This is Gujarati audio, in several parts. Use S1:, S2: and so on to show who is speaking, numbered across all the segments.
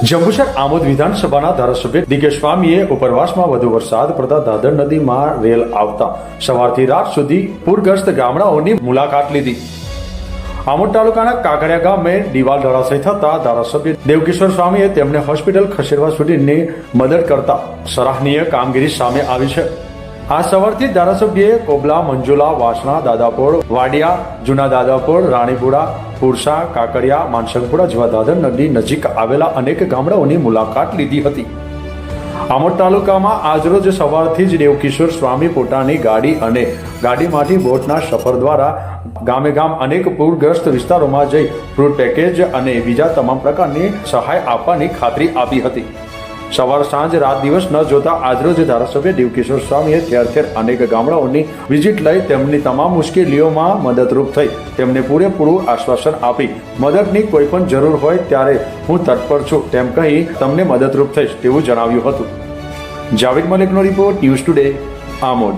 S1: જંબુસર આમોદ વિધાનસભાના ધારાસભ્ય ડીકે સ્વામીએ ઉપરવાસમાં વધુ વરસાદ પડતા દાદર નદીમાં રેલ આવતા સવારથી રાત સુધી પૂરગ્રસ્ત ગામડાઓની મુલાકાત લીધી. આમોદ તાલુકાના કાકડિયા ગામે દિવાલ ધરાશય થતા ધારાસભ્ય દેવકિશોર સ્વામીએ તેમને હોસ્પિટલ ખસેડવા સુધીની મદદ કરતા સરાહનીય કામગીરી સામે આવી છે. આ સવારથી ધારાસભ્યએ કોબલા, મંજુલા, વાસણા, દાદાપોળ, વાડિયા, જૂના દાદાપોળ, રાણીપુરા, પુરસા, કાકડિયા, માનસંગપુરા જેવા દાદર નદી નજીક આવેલા અનેક ગામડાઓની મુલાકાત લીધી હતી. આમોદ તાલુકામાં આજરોજ સવારથી જ દેવકિશોર સ્વામી પોતાની ગાડી અને ગાડીમાંથી બોટના સફર દ્વારા ગામે ગામ અનેક પૂરગ્રસ્ત વિસ્તારોમાં જઈ ફ્રૂટ પેકેજ અને બીજા તમામ પ્રકારની સહાય આપવાની ખાતરી આપી હતી. સવાર સાંજ રાત દિવસ ન જોતા આજરોજ ધારાસભ્ય દેવકિશોર સ્વામીએ ઠેર ઠેર અનેક ગામડાઓની વિઝિટ લઈ તેમની તમામ મુશ્કેલીઓમાં મદદરૂપ થઈ. તેમને પૂરેપૂરું આશ્વાસન આપી. મદદની કોઈ પણ જરૂર હોય ત્યારે હું તત્પર છું, તેમ કહી તમને મદદરૂપ થઈશ, તેવું જણાવ્યું હતું. Javed મલિકનો report news today, Amod.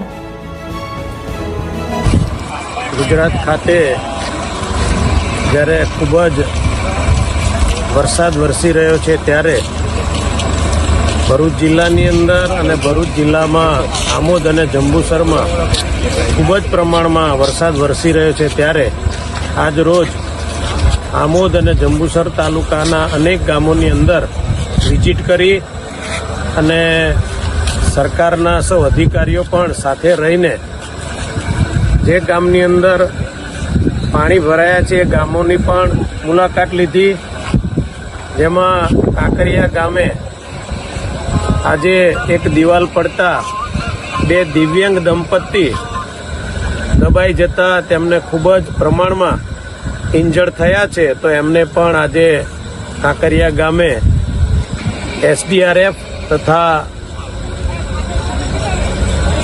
S2: Gujarat ખાતે જ્યારે ખૂબ જ વરસાદ વરસી રહ્યો છે ત્યારે ભરૂચ જિલ્લાની અંદર અને ભરૂચ જિલ્લામાં આમોદ અને જંબુસરમાં ખૂબ જ પ્રમાણમાં વરસાદ વરસી રહ્યો છે ત્યારે આજ રોજ આમોદ અને જંબુસર તાલુકાના અનેક ગામોની અંદર વિઝિટ કરી અને સરકારના સૌ અધિકારીઓ પણ સાથે રહીને જે ગામની અંદર પાણી ભરાયા છે એ ગામોની પણ મુલાકાત લીધી. જેમાં કાંકરિયા ગામે આજે એક દિવાલ પડતા બે દિવ્યાંગ દંપતી દબાઈ જતા તેમને ખૂબ જ પ્રમાણમાં ઇન્જર્ડ થયા છે. તો એમને પણ આજે કાંકરિયા ગામે એસડીઆરએફ તથા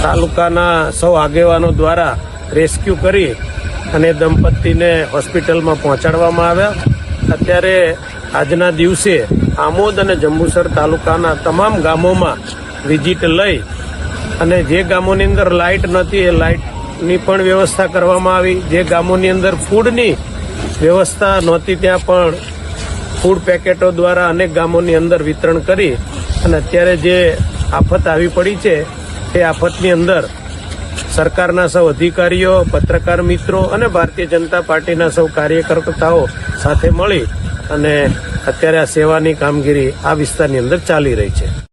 S2: તાલુકાના સૌ આગેવાનો દ્વારા રેસ્ક્યુ કરી અને દંપતીને હોસ્પિટલમાં પહોંચાડવામાં આવ્યા. અત્યારે આજના દિવસે આમોદ અને જંબુસર તાલુકાના તમામ ગામોમાં વિઝિટ લઈ અને જે ગામોની અંદર લાઇટ નથી એ લાઇટની પણ વ્યવસ્થા કરવામાં આવી. જે ગામોની અંદર ફૂડની વ્યવસ્થા નહોતી ત્યાં પણ ફૂડ પેકેટો દ્વારા અનેક ગામોની અંદર વિતરણ કરી અને અત્યારે જે આફત આવી પડી છે તે આફતની અંદર સરકારના સૌ અધિકારીઓ, પત્રકાર મિત્રો અને ભારતીય જનતા પાર્ટીના સૌ કાર્યકર્તાઓ સાથે મળી અને અત્યારે આ સેવાની કામગીરી આ વિસ્તારની અંદર ચાલી રહી છે.